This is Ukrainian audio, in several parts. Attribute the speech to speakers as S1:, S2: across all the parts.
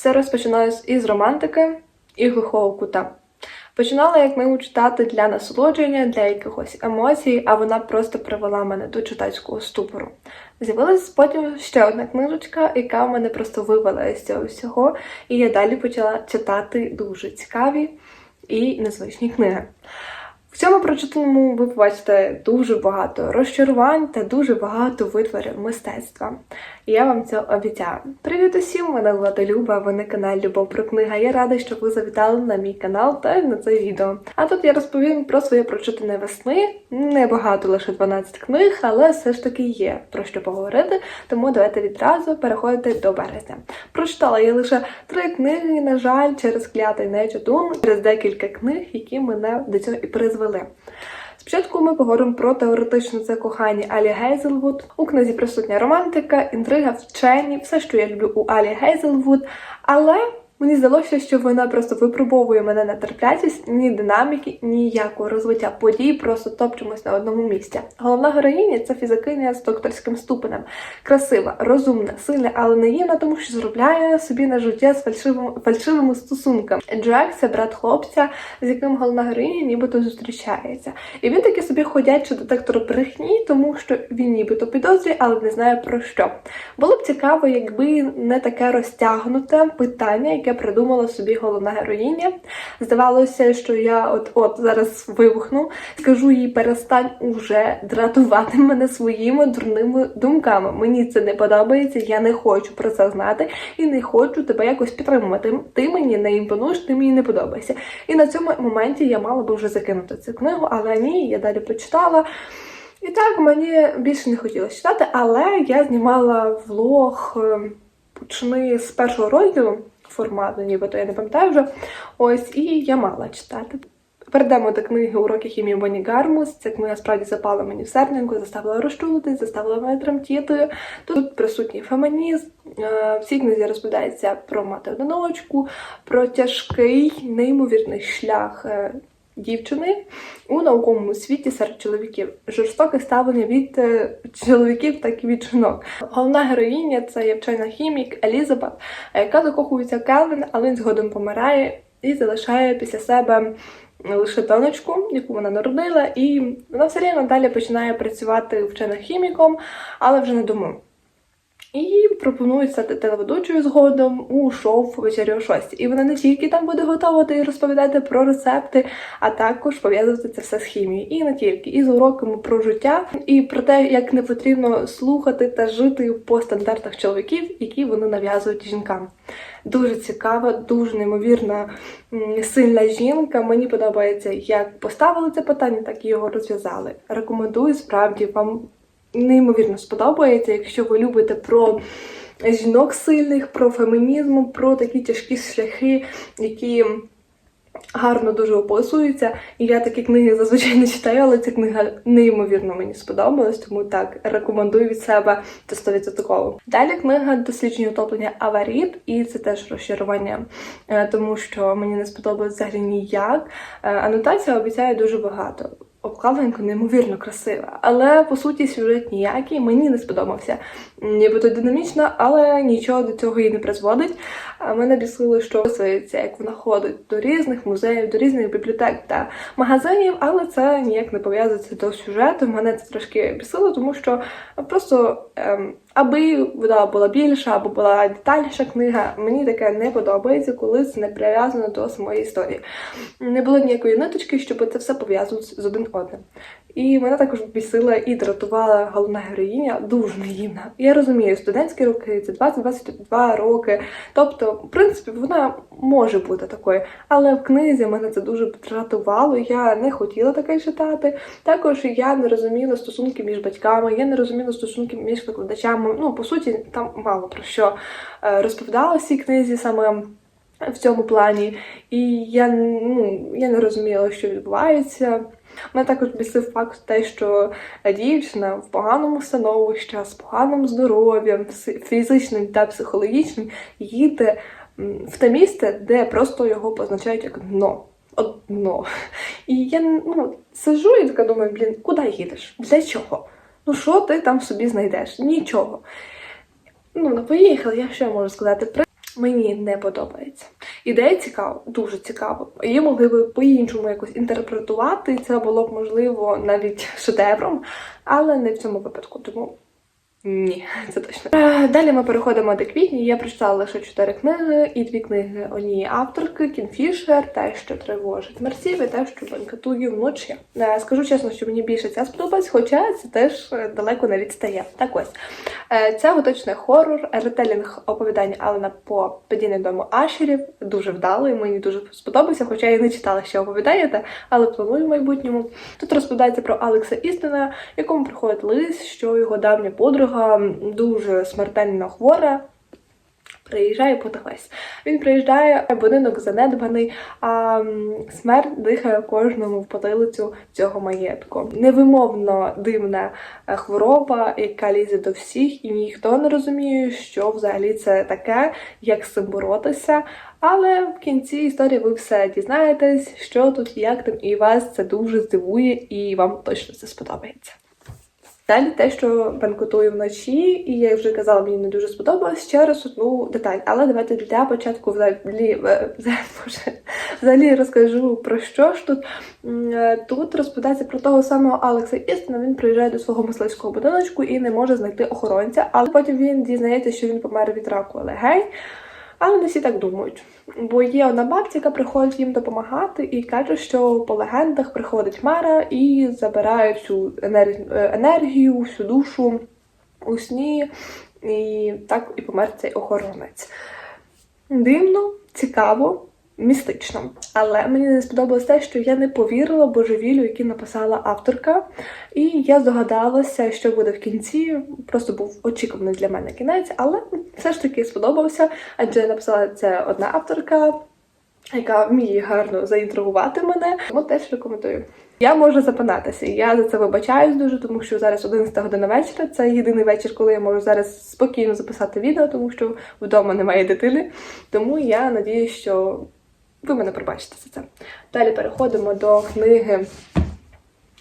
S1: Все розпочиналось із романтики і глухого кута. Починала я книгу читати для насолодження, для якихось емоцій, а вона просто привела мене до читацького ступору. З'явилась потім ще одна книжечка, яка мене просто вивела з цього всього, і я далі почала читати дуже цікаві і незвичні книги. В цьому прочитаному ви побачите дуже багато розчарувань та дуже багато витворів мистецтва. І я вам це обіцяю. Привіт усім! Мене звати Люба, ви на каналі Любов про книга. Я рада, що ви завітали на мій канал та на це відео. А тут я розповім про своє прочитане весни. Небагато, лише 12 книг, але все ж таки є про що поговорити. Тому давайте відразу переходити до березня. Прочитала я лише три книги, на жаль, через клятий нечитун, через декілька книг, які мене до цього і призвели. Спочатку ми поговоримо про теоретичне закохання Алі Гейзелвуд. У книзі присутня романтика, інтрига, вчені, все, що я люблю у Алі Гейзелвуд. Але мені здалося, що вона просто випробовує мене на терплячість, ні динаміки, ніякого розвиття подій, просто топчемось на одному місці. Головна героїня це фізикиня з докторським ступенем. Красива, розумна, сильна, але наївна, тому що заробляє собі на життя з фальшивим, фальшивими стосунками. Джек це брат хлопця, з яким головна героїня нібито зустрічається. І він таки собі ходячий детектор брехні, тому що він нібито підозрює, але не знає про що. Було б цікаво, якби не таке розтягнуте питання, яке придумала собі головна героїня. Здавалося, що я от от зараз вибухну, скажу їй перестань уже дратувати мене своїми дурними думками. Мені це не подобається, я не хочу про це знати і не хочу тебе якось підтримувати. Ти мені не імпонуєш, ти мені не подобаєшся. І на цьому моменті я мала би вже закинути цю книгу, але ні, я далі почитала. І так мені більше не хотілося читати, але я знімала влог е, почни з першого розділу формату, нібито я не пам'ятаю вже. Ось, і я мала читати. Перейдемо до книги Уроки хімії Боні Гармус. Ця книга справді запала мені в серденьку, заставила розчулитись, заставила мене тремтіти. Тут присутній фемінізм. Е, В цій книзі розповідається про мати одиночку, про тяжкий, неймовірний шлях е, дівчини у науковому світі серед чоловіків. Жорстоке ставлення від е, чоловіків, так і від жінок. Головна героїня це є вчена хімік Елізабет, яка закохується в Келвін, але він згодом помирає і залишає після себе лише донечку, яку вона народила, і вона все рівно далі починає працювати вченим хіміком, але вже не дому. І пропонують стати телеведучою згодом у шоу вечері о 6. І вона не тільки там буде готувати і розповідати про рецепти, а також пов'язувати це все з хімією. І не тільки, і з уроками про життя, і про те, як не потрібно слухати та жити по стандартах чоловіків, які вони нав'язують жінкам. Дуже цікава, дуже неймовірна сильна жінка. Мені подобається, як поставили це питання, так і його розв'язали. Рекомендую справді вам неймовірно сподобається, якщо ви любите про жінок сильних, про фемінізм, про такі тяжкі шляхи, які гарно дуже описуються. І я такі книги зазвичай не читаю, але ця книга неймовірно мені сподобалась, тому так рекомендую від себе це 100%. Далі книга дослідження утоплення Аваріт, і це теж розчарування, е, тому що мені не сподобалось взагалі ніяк. Е, Анотація обіцяє дуже багато. Обкладинка неймовірно красива, але по суті сюжет ніякий, мені не сподобався. Нібито динамічно, але нічого до цього її не призводить. А мене бісило, що описується, як вона ходить до різних музеїв, до різних бібліотек та магазинів, але це ніяк не пов'язується до сюжету. Мене це трошки бісило, тому що просто ем, аби вона була більша або була детальніша книга, мені таке не подобається, коли це не прив'язано до самої історії. Не було ніякої ниточки, щоб це все пов'язувалося з один одним. І мене також бісила і дратувала головна героїня, дуже наївна. Я розумію, студентські роки це 20-22 роки. Тобто, в принципі, вона може бути такою. Але в книзі мене це дуже дратувало. Я не хотіла таке читати. Також я не розуміла стосунки між батьками, я не розуміла стосунки між викладачами. Ну, по суті, там мало про що е, розповідала в цій книзі саме. В цьому плані, і я ну я не розуміла, що відбувається. Мене також бісив факт те, що дівчина в поганому становищі, з поганим здоров'ям, фізичним та психологічним, їде в те місце, де просто його позначають як дно. От дно. І я ну, сижу і така думаю, блін, куди їдеш? Для чого? Ну що ти там собі знайдеш? Нічого. Ну, ну поїхали, я що можу сказати. Мені не подобається. Ідея цікава, дуже цікава. Її могли би по-іншому якось інтерпретувати. Це було б можливо навіть шедевром, але не в цьому випадку. Тому ні, це точно. Е, Далі ми переходимо до квітні. Я прочитала лише чотири книги, і дві книги однієї авторки: Кінфішер, те, що тривожить мерсів, і те, що банкетую вночі. Е, Скажу чесно, що мені більше ця сподобалась, хоча це теж е, далеко не відстає. Так ось це готичний хорор, ретелінг оповідання Алена по падінню дому Ашерів. Дуже вдалий, мені дуже сподобався, хоча я не читала ще оповідання, але планую в майбутньому. Тут розповідається про Алекса Істина, якому приходить лист, що його давня подруга м, дуже смертельно хвора. Приїжджає потахлась. Він приїжджає, будинок занедбаний, а смерть дихає кожному в потилицю цього маєтку. Невимовно дивна е, хвороба, яка лізе до всіх, і ніхто не розуміє, що взагалі це таке, як з цим боротися. Але в кінці історії ви все дізнаєтесь, що тут, як там, і вас це дуже здивує, і вам точно це сподобається. Далі те, що банкотую вночі, і я вже казала, мені не дуже сподобалось ще раз одну деталь. Але давайте для початку взагалі, е, взагалі розкажу про що ж тут. Е, Тут розповідається про того самого Алекса Істина. Він приїжджає до свого мисливського будиночку і не може знайти охоронця, але потім він дізнається, що він помер від раку легень. Але не всі так думають. Бо є одна бабця, яка приходить їм допомагати і каже, що по легендах приходить Мара і забирає всю енергію, енергію всю душу у сні, і так і помер цей охоронець. Дивно, цікаво, містично. Але мені не сподобалось те, що я не повірила божевіллю, який написала авторка. І я здогадалася, що буде в кінці. Просто був очікуваний для мене кінець, але все ж таки сподобався, адже написала це одна авторка. Яка вміє гарно заінтригувати мене, тому теж рекомендую. Я можу запинатися. Я за це вибачаюсь дуже, тому що зараз 11 година вечора. Це єдиний вечір, коли я можу зараз спокійно записати відео, тому що вдома немає дитини. Тому я надіюсь, що ви мене пробачите за це. Далі переходимо до книги.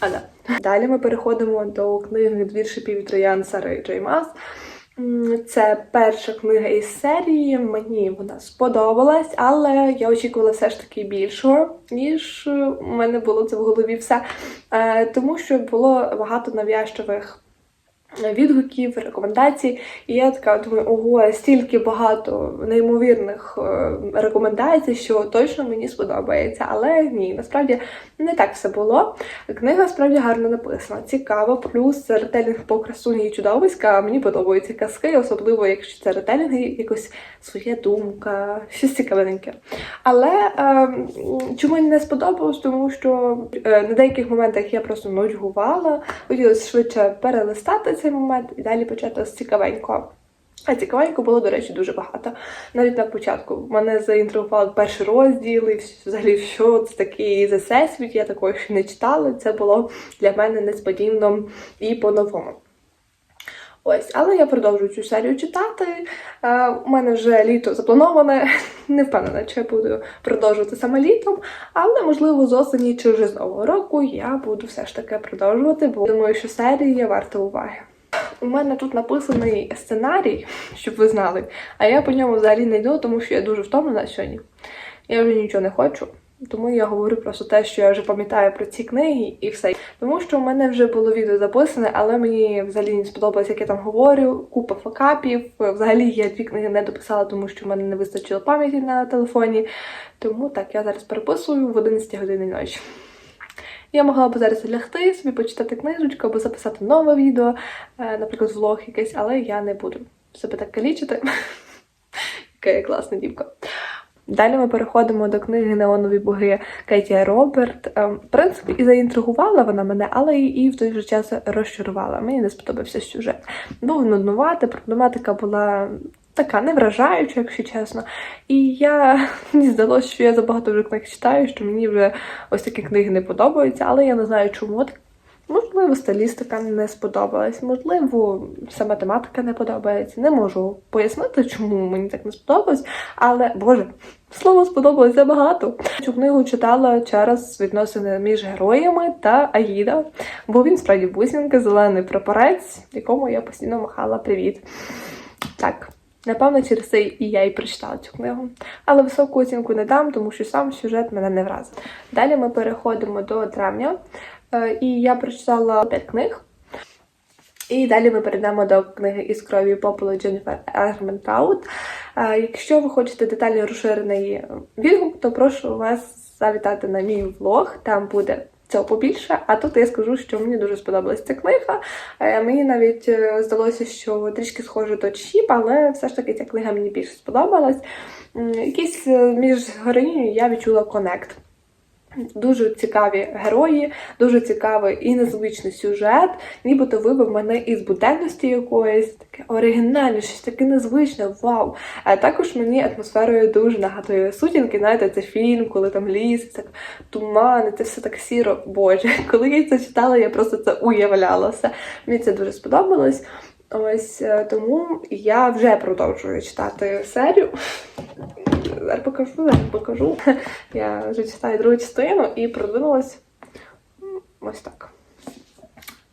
S1: А, да. Далі ми переходимо до книги Двір шипів і Сари Джей Мас. М, Це перша книга із серії. Мені вона сподобалась, але я очікувала все ж таки більшого, ніж е, у мене було це в голові все. Е, Тому що було багато нав'язчивих відгуків, рекомендацій. І я така думаю, ого, стільки багато неймовірних е, рекомендацій, що точно мені сподобається. Але ні, насправді не так все було. Книга справді гарно написана, цікава, плюс ретелінг по красуні і чудовиська. Мені подобаються казки, особливо якщо це ретелінги, якось своя думка, щось цікавеньке. Але е, чому не сподобалось, тому що е, на деяких моментах я просто нудьгувала, хотілося швидше перелистати цей момент і далі почати з цікавенького. А цікавенько було, до речі, дуже багато. Навіть на початку мене заінтригували перший розділ, і взагалі, що це такий за всесвіт, я такого ще не читала. Це було для мене несподівано і по-новому. Ось, але я продовжую цю серію читати. Е, у мене вже літо заплановане. Не впевнена, чи я буду продовжувати саме літом, але можливо з осені чи вже з нового року я буду все ж таки продовжувати, бо думаю, що серія варта уваги. У мене тут написаний сценарій, щоб ви знали, а я по ньому взагалі не йду, тому що я дуже втомлена сьогодні. Я вже нічого не хочу. Тому я говорю просто те, що я вже пам'ятаю про ці книги і все. Тому що в мене вже було відео записане, але мені взагалі не сподобалось, як я там говорю. Купа факапів. Взагалі я дві книги не дописала, тому що в мене не вистачило пам'яті на телефоні. Тому так, я зараз переписую в 11 годині ночі. Я могла б зараз лягти, собі почитати книжечку або записати нове відео, е, наприклад, влог якийсь, але я не буду себе так калічити. Яка я класна дівка. Далі ми переходимо до книги Неонові боги Кетія Роберт. Ем, В принципі, і заінтригувала вона мене, але і в той же час розчарувала. Мені не сподобався сюжет. Був нуднувати, проблематика була така не вражаюча, якщо чесно. І я мені здалося, що я забагато вже книг читаю, що мені вже ось такі книги не подобаються, але я не знаю, чому. Можливо, стилістика не сподобалась, можливо, сама тематика не подобається. Не можу пояснити, чому мені так не сподобалось, але Боже, слово сподобалось забагато. Цю книгу читала через відносини між героями та Аїда, бо він справді бусінка, зелений прапорець, якому я постійно махала привіт. Так, Напевно, через це і я і прочитала цю книгу. Але високу оцінку не дам, тому що сам сюжет мене не вразив. Далі ми переходимо до травня, е, і я прочитала 5 книг. І далі ми перейдемо до книги із крові попелу Дженніфер Ерментраут. Е, Якщо ви хочете детально розширений відгук, то прошу вас завітати на мій влог, там буде цього побільше. А тут я скажу, що мені дуже сподобалась ця книга. Е, Мені навіть е, здалося, що трішки схоже до Чіп, але все ж таки ця книга мені більше сподобалась. Якийсь е, між героїнею я відчула конект. Дуже цікаві герої, дуже цікавий і незвичний сюжет, нібито вибив мене із буденності якоїсь, таке оригінальне, щось таке незвичне, вау. А також мені атмосферою дуже нагадує сутінки, знаєте, це фільм, коли там ліс, так туман, це все так сіро. Боже, коли я це читала, я просто це уявляла все. Мені це дуже сподобалось. Ось е, тому я вже продовжую читати серію. Зараз покажу, зараз покажу. Я вже читаю другу частину і продвинулась ось так.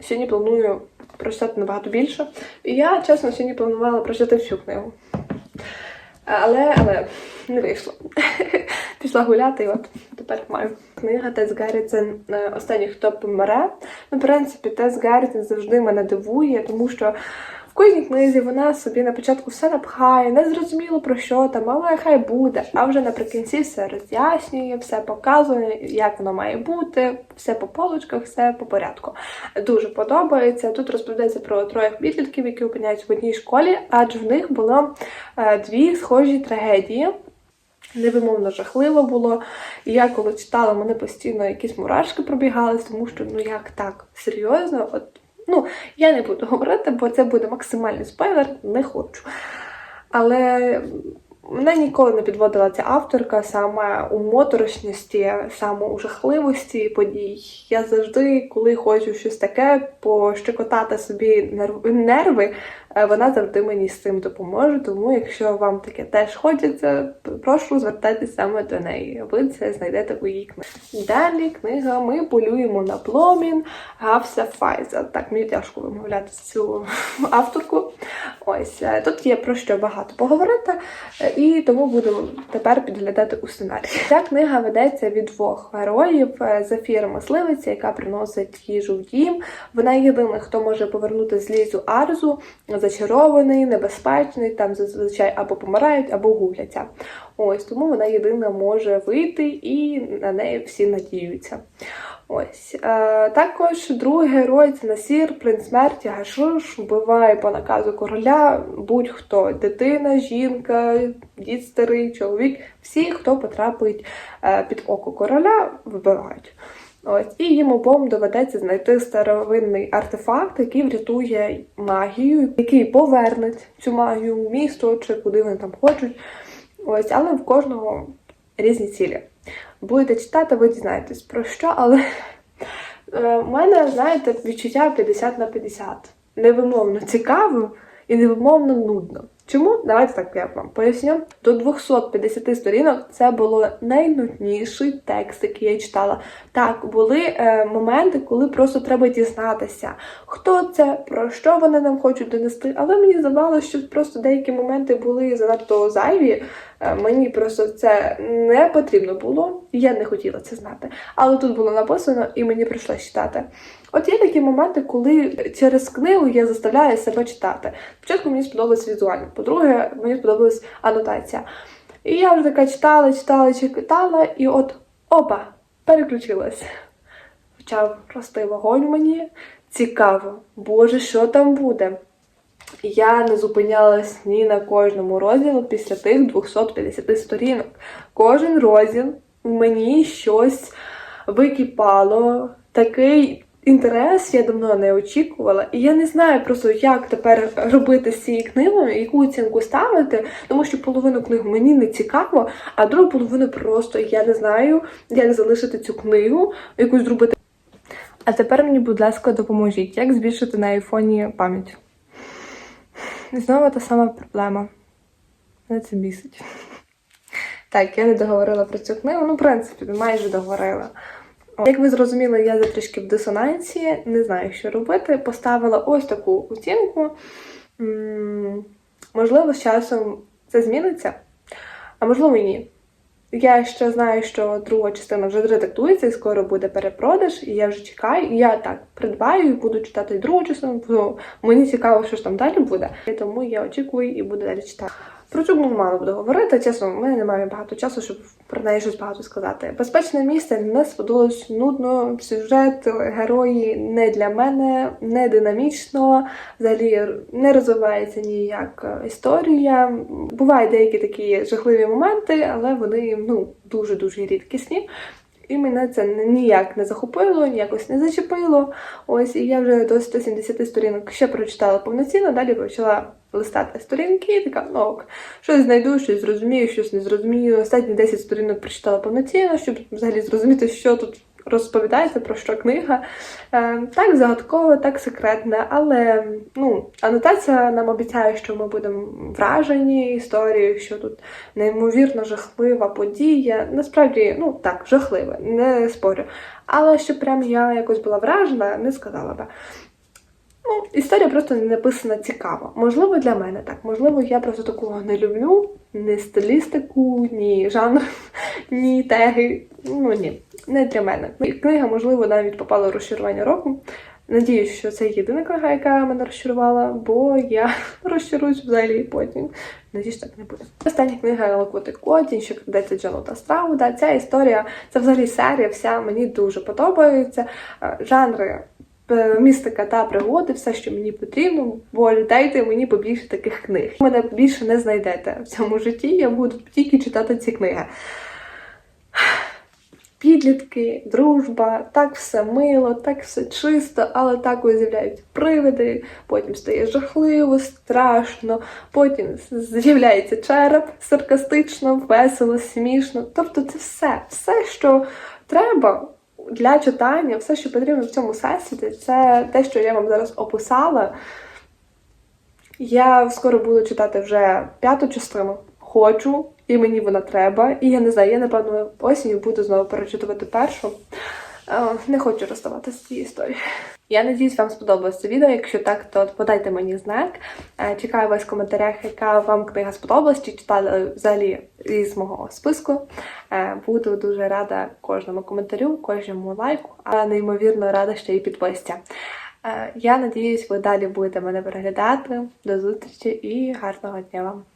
S1: Сьогодні планую прочитати набагато більше. І я, чесно, сьогодні планувала прочитати всю книгу. Але, але не вийшло. Пішла гуляти, і от тепер маю. Книга Тес Гаррітсен е, «Останній, хто помре. Ну, в принципі, Тес Гаррітсен завжди мене дивує, тому що кожній книзі вона собі на початку все напхає, не зрозуміло про що там, але хай буде. А вже наприкінці все роз'яснює, все показує, як воно має бути, все по полочках, все по порядку. Дуже подобається. Тут розповідається про троє підлітків, які опиняються в одній школі, адже в них було е, дві схожі трагедії. Невимовно жахливо було. І я коли читала, мене постійно якісь мурашки пробігали, тому що ну як так, серйозно? От, ну, я не буду говорити, бо це буде максимальний спойлер, не хочу. Але мене ніколи не підводила ця авторка саме у моторошності, саме у жахливості подій. Я завжди, коли хочу щось таке, пощекотати собі нерв- нерви, вона завжди мені з цим допоможе. Тому, якщо вам таке теж хочеться, прошу звертайтеся саме до неї. Ви це знайдете у її книзі. Далі книга Ми полюємо на пломін Гавса Файза. Так, мені тяжко вимовляти цю авторку. Ось е, тут є про що багато поговорити, е, і тому буду тепер підглядати у сценарії. Ця книга ведеться від двох героїв: Е, Зафіра мисливиця, яка приносить їжу в дім. Вона єдина, хто може повернути з лізу Арзу, зачарований, небезпечний. Там зазвичай або помирають, або губляться. Ось тому вона єдина може вийти, і на неї всі надіються. Ось е, також другий герой це Насір, принц смерті, Гашуш, вбиває по наказу короля будь-хто дитина, жінка, дід старий, чоловік. Всі, хто потрапить е, під око короля, вбивають. Ось і їм обом доведеться знайти старовинний артефакт, який врятує магію, який поверне цю магію в місто чи куди вони там хочуть. Ось, але в кожного різні цілі. Будете читати, ви дізнаєтесь про що, але е, у мене, знаєте, відчуття 50 на 50. Невимовно цікаво і невимовно нудно. Чому? Давайте так я вам поясню. До 250 сторінок це було найнудніший текст, який я читала. Так, були е, моменти, коли просто треба дізнатися, хто це, про що вони нам хочуть донести. Але мені здавалося, що просто деякі моменти були занадто зайві. Е, Мені просто це не потрібно було, я не хотіла це знати. Але тут було написано, і мені прийшлося читати. От є такі моменти, коли через книгу я заставляю себе читати. Спочатку мені сподобалось візуально, по-друге, мені сподобалась анотація. І я вже така читала, читала, читала, і от опа, переключилась. Почав рости вогонь мені. Цікаво, Боже, що там буде? Я не зупинялась ні на кожному розділу після тих 250 сторінок. Кожен розділ в мені щось википало. Такий інтерес я давно не очікувала. І я не знаю просто, як тепер робити з цією книгою, яку оцінку ставити, тому що половину книг мені не цікаво, а другу половину просто я не знаю, як залишити цю книгу, якусь зробити. А тепер мені, будь ласка, допоможіть, як збільшити на айфоні пам'ять. Знову та сама проблема. Мене це бісить. Так, я не договорила про цю книгу. Ну, в принципі, майже договорила. Як ви зрозуміли, я за трішки в дисонансі, не знаю, що робити. Поставила ось таку оцінку. Можливо, з часом це зміниться, а можливо і ні. Я ще знаю, що друга частина вже редактується і скоро буде перепродаж, і я вже чекаю. І я так придбаю і буду читати другу частину, бо мені цікаво, що ж там далі буде. І тому я очікую і буду далі читати. Про цю книгу мало буду говорити. Чесно, в мене немає багато часу, щоб про неї щось багато сказати. Безпечне місце не сподобалось нудно. Сюжет, герої не для мене, не динамічно. Взагалі не розвивається ніяк історія. Бувають деякі такі жахливі моменти, але вони ну дуже дуже рідкісні. І мене це ніяк не захопило, ніякось не зачепило. Ось і я вже до 170 сторінок ще прочитала повноцінно, далі почала листати сторінки, і така, ну ок, щось знайду, щось зрозумію, щось не зрозумію. Останні 10 сторінок прочитала повноцінно, щоб взагалі зрозуміти, що тут розповідається, про що книга. Е, так загадково, так секретне, але ну, анотація нам обіцяє, що ми будемо вражені історією, що тут неймовірно жахлива подія. Насправді, ну так, жахлива, не спорю. Але що прям я якось була вражена, не сказала би. Ну, історія просто не написана цікаво. Можливо, для мене так. Можливо, я просто такого не люблю. Ні стилістику, ні жанр, ні теги. Ну ні, не для мене. Книга, можливо, навіть попала в розчарування року. Надіюсь, що це єдина книга, яка мене розчарувала, бо я розчаруюсь взагалі потім. Надіюсь, так не буде. Остання книга Лакоти Котінь, що крадеться Джонута Страуда. Ця історія, це взагалі серія, вся мені дуже подобається. Е, Жанри містика та пригоди, все, що мені потрібно, бо дайте мені побільше таких книг. Мене більше не знайдете в цьому житті. Я буду тільки читати ці книги. Підлітки, дружба, так все мило, так все чисто, але так ось з'являються привиди, потім стає жахливо, страшно, потім з'являється череп саркастично, весело, смішно. Тобто це все, все, що треба для читання, все, що потрібно в цьому сесії, це те, що я вам зараз описала. Я скоро буду читати вже п'яту частину. Хочу, і мені вона треба. І я не знаю, я напевно осінню буду знову перечитувати першу. Е, Не хочу розставатися з цією історією. Я надіюсь, вам сподобалось це відео. Якщо так, то подайте мені знак. Е, Чекаю вас в коментарях, яка вам книга сподобалась, чи читали взагалі із мого списку. Е, Буду дуже рада кожному коментарю, кожному лайку, а неймовірно рада ще й підписці. Е, Я надіюсь, ви далі будете мене переглядати. До зустрічі і гарного дня вам!